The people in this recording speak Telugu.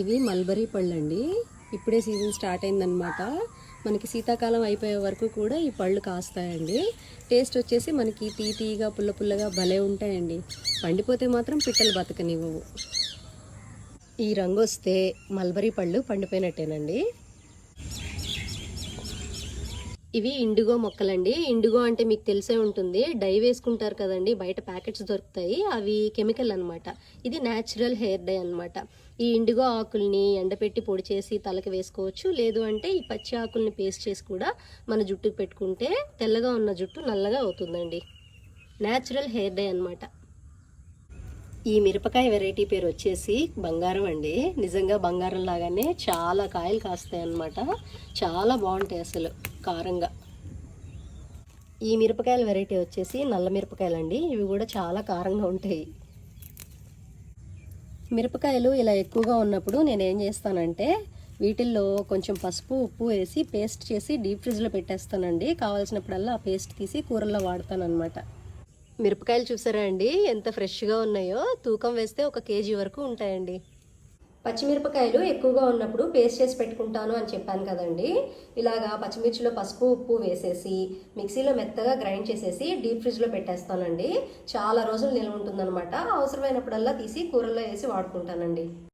ఇవి మల్బరీ పళ్ళు అండి ఇప్పుడే సీజన్ స్టార్ట్ అయిందనమాట మనకి శీతాకాలం అయిపోయే వరకు కూడా ఈ పళ్ళు కాస్తాయండి. టేస్ట్ వచ్చేసి మనకి తీ తీగా పుల్ల పుల్లగా భలే ఉంటాయండి. పండిపోతే మాత్రం పిట్టలు బతకనివ్వవు. ఈ రంగు వస్తే మల్బరీ పళ్ళు పండిపోయినట్టేనండి. ఇవి ఇండిగో మొక్కలండి. ఇండిగో అంటే మీకు తెలిసే ఉంటుంది. డై వేసుకుంటారు కదండి. బయట ప్యాకెట్స్ దొరుకుతాయి. అవి కెమికల్ అన్నమాట. ఇది న్యాచురల్ హెయిర్ డై అన్నమాట. ఈ ఇండిగో ఆకుల్ని ఎండపెట్టి పొడి చేసి తలకి వేసుకోవచ్చు. లేదు అంటే ఈ పచ్చి ఆకుల్ని పేస్ట్ చేసి కూడా మన జుట్టుకు పెట్టుకుంటే తెల్లగా ఉన్న జుట్టు నల్లగా అవుతుందండి. న్యాచురల్ హెయిర్ డై అనమాట ఈ మిరపకాయ వెరైటీ పేరు వచ్చేసి బంగారం అండి. నిజంగా బంగారం లాగానే చాలా కాయలు కాస్తాయి అన్నమాట. చాలా బాగుంటాయి అసలు. కారంగా. ఈ మిరపకాయల వెరైటీ వచ్చేసి నల్ల మిరపకాయలు అండి ఇవి కూడా చాలా కారంగా ఉంటాయి. మిరపకాయలు ఇలా ఎక్కువగా ఉన్నప్పుడు నేను ఏం చేస్తానంటే వీటిల్లో కొంచెం పసుపు ఉప్పు వేసి పేస్ట్ చేసి డీప్ ఫ్రిడ్జ్లో పెట్టేస్తానండి. కావాల్సినప్పుడల్లా ఆ పేస్ట్ తీసి కూరల్లో వాడతానమాట మిరపకాయలు చూసారా అండి? ఎంత ఫ్రెష్గా ఉన్నాయో. తూకం వేస్తే ఒక కేజీ వరకు ఉంటాయండి. పచ్చిమిరపకాయలు ఎక్కువగా ఉన్నప్పుడు పేస్ట్ చేసి పెట్టుకుంటాను అని చెప్పాను కదండి. ఇలాగా పచ్చిమిర్చిలో పసుపు ఉప్పు వేసేసి మిక్సీలో మెత్తగా గ్రైండ్ చేసేసి డీప్ ఫ్రిడ్జ్లో పెట్టేస్తానండి. చాలా రోజులు నిల్వ ఉంటుందన్నమాట. అవసరమైనప్పుడల్లా తీసి కూరల్లో వేసి వాడుకుంటానండి.